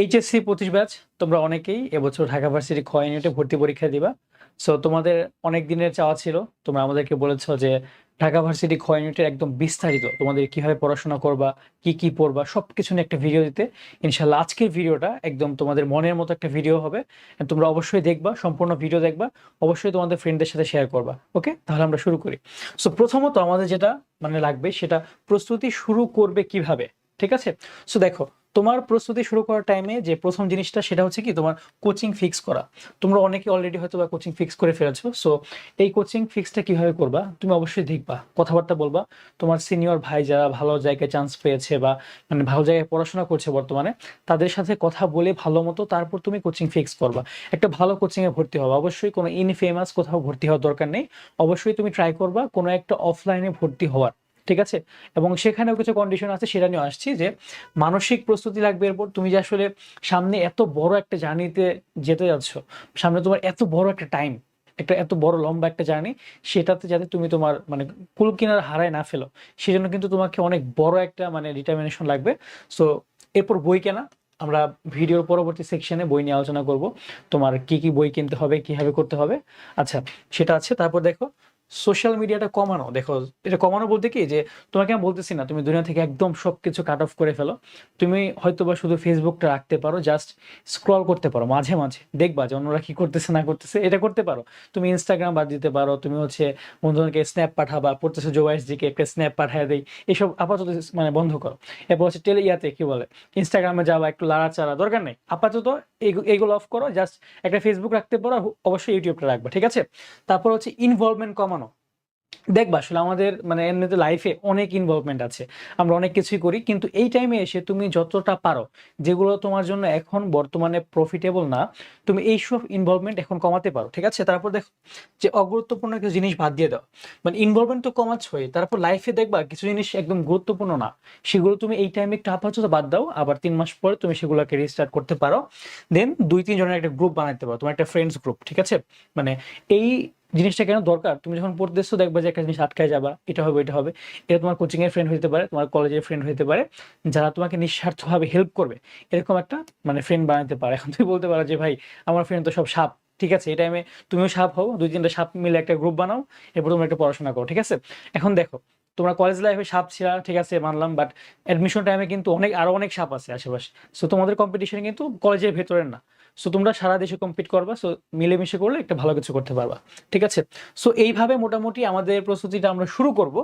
HSC পঁচিশ batch তোমরা অনেকেই এবছর ঢাকা ভার্সিটি খ ইউনিটে ভর্তি পরীক্ষা দিবা। সো তোমাদের অনেক দিনের চাওয়া ছিল। তোমরা আমাদেরকে বলেছ যে ঢাকা ভার্সিটি খ ইউনিটের একদম বিস্তারিত তোমাদের কীভাবে পড়াশোনা করবা, কি কি পড়বা সব কিছু নিয়ে একটা ভিডিও দিতে। ইনশাল্লাহ আজকের ভিডিওটা একদম তোমাদের মনের মতো একটা ভিডিও হবে। তোমরা অবশ্যই দেখবা, সম্পূর্ণ ভিডিও দেখবা। অবশ্যই তোমাদের ফ্রেন্ডদের সাথে শেয়ার করবা। ওকে তাহলে আমরা শুরু করি। সো প্রথমত আমাদের যেটা মানে লাগবে সেটা প্রস্তুতি শুরু করবে কীভাবে? ঠিক আছে? সো দেখো তোমার প্রস্তুতি শুরু করার টাইমে যে প্রথম জিনিসটা সেটা হচ্ছে কি তোমার কোচিং ফিক্স করা। তোমরা অনেকে অলরেডি হয়তো বা কোচিং ফিক্স করে ফেলেছো। সো এই কোচিং ফিক্সটা কীভাবে করবা? তুমি অবশ্যই দেখবা, কথাবার্তা বলবা। তোমার সিনিয়র ভাই যারা ভালো জায়গায় চান্স পেয়েছে বা মানে ভালো জায়গায় পড়াশোনা করছে বর্তমানে, তাদের সাথে কথা বলে ভালো মতো তারপর তুমি কোচিং ফিক্স করবা। একটা ভালো কোচিংয়ে ভর্তি হবা। অবশ্যই কোনো ইনফেমাস কোথাও ভর্তি হওয়ার দরকার নেই। অবশ্যই তুমি ট্রাই করবা কোনো একটা অফলাইনে ভর্তি হওয়ার। ঠিক আছে? এবং সেখানেও কিছু কন্ডিশন আছে, সেটা নিয়ে আসছি যে মানসিক প্রস্তুতি লাগবে। এরপর তুমি যে আসলে সামনে এত বড় একটা জার্নিতে যেতে যাচ্ছ, সামনে তোমার এত বড় একটা টাইম একটা এত বড় লম্বা একটা জার্নি, সেটাতে যাতে তুমি তোমার মানে কুল কিনার হারায় না ফেলো, সেজন্য কিন্তু তোমাকে অনেক বড় একটা মানে ডিটারমিনেশন লাগবে। সো এরপর বই কেনা, আমরা ভিডিওর পরবর্তী সেকশনে বই নিয়ে আলোচনা করব, তোমার কি কি বই কিনতে হবে, কীভাবে করতে হবে। আচ্ছা সেটা আছে, তারপর দেখো সোশ্যাল মিডিয়াটা কমানো। দেখো, এটা কমানো বলতে কি যে, তোমাকে আমি বলতেছি না, তুমি দুনিয়া থেকে একদম সব কিছু কাট অফ করে ফেলো। তুমি হয়তো বা শুধু ফেসবুকটা রাখতে পারো জাস্ট স্ক্রল করতে পারো, মাঝে মাঝে। দেখবা যে অন্যরা কি করতেছে, না করতেছে, এটা করতে পারো। তুমি ইনস্টাগ্রাম বাদ দিতে পারো, তুমি হচ্ছে বন্ধুদেরকে স্ন্যাপ পাঠাবা, পড়তেছে জোয়াইস দিকে একটা স্ন্যাপ পাঠিয়ে দেই, এসব আপাতত মানে বন্ধ করো। এরপর হচ্ছে টেলি ইয়াতে কি বলে ইনস্টাগ্রামে যাওয়া একটু লাড়াচাড়া, দরকার নেই। আপাতত এগুলো অফ করো জাস্ট একটা ফেসবুক রাখতে পারো, অবশ্যই ইউটিউবটা রাখবা, ঠিক আছে? তারপর হচ্ছে ইনভলভমেন্ট কমানো। দেখবা আসলে আমাদের মানে এমনিতে লাইফে অনেক ইনভলভমেন্ট আছে। আমরা অনেক কিছুই করি, কিন্তু এই টাইমে এসে তুমি যতটা পারো, যেগুলো তোমার জন্য এখন বর্তমানে প্রফিটেবল না, তুমি এইসব ইনভলভমেন্ট এখন কমাতে পারো, ঠিক আছে? তারপর দেখো যে অগুরুত্বপূর্ণ কিছু জিনিস বাদ দিয়ে দাও। মানে ইনভলভমেন্ট তো কমাচ্ছই, তারপর লাইফে দেখবা কিছু জিনিস একদম গুরুত্বপূর্ণ না। সেগুলো তুমি এই টাইমে একটু আপাতত বাদ দাও, আবার তিন মাস পরে তুমি সেগুলোকে রিস্টার্ট করতে পারো। দেন দুই তিন জনের একটা গ্রুপ বানাতে পারো, তোমার একটা ফ্রেন্ডস গ্রুপ ঠিক আছে? মানে এই জিনিসটা কেন দরকার? তুমি যখন পড়তেছো দেখবা যে একটা জিনিস আটকায় যাবা, এটা হবে এটা হবে। এটা তোমার কোচিং এর ফ্রেন্ড হতে পারে, তোমার কলেজের ফ্রেন্ড হতে পারে, যারা তোমাকে নিঃস্বার্থভাবে হেল্প করবে। এরকম একটা মানে ফ্রেন্ড বানাতে পারে। এখন তুমি বলতে পারো যে, ভাই, আমার ফ্রেন্ড তো সব সাপ। ঠিক আছে, এই টাইমে তুমিও সাপ হও, দুই তিনটা সাপ মিলে একটা গ্রুপ বানাও, এরপর তোমরা একটা পড়াশোনা করো, ঠিক আছে? এখন দেখো, তোমরা কলেজ লাইফে সাপ ছিলা, ঠিক আছে, মানলাম বাট অ্যাডমিশন টাইমে কিন্তু অনেক, আরও অনেক সাপ আছে আশেপাশে। সো তোমাদের কম্পিটিশন কিন্তু কলেজের ভেতরের না। সো তোমরা সারা দেশে কম্পিট করবা সো মিলেমিশে করলে একটা ভালো কিছু করতে পারবা, ঠিক আছে? সো এইভাবে মোটামুটি আমাদের প্রস্তুতিটা আমরা শুরু করব।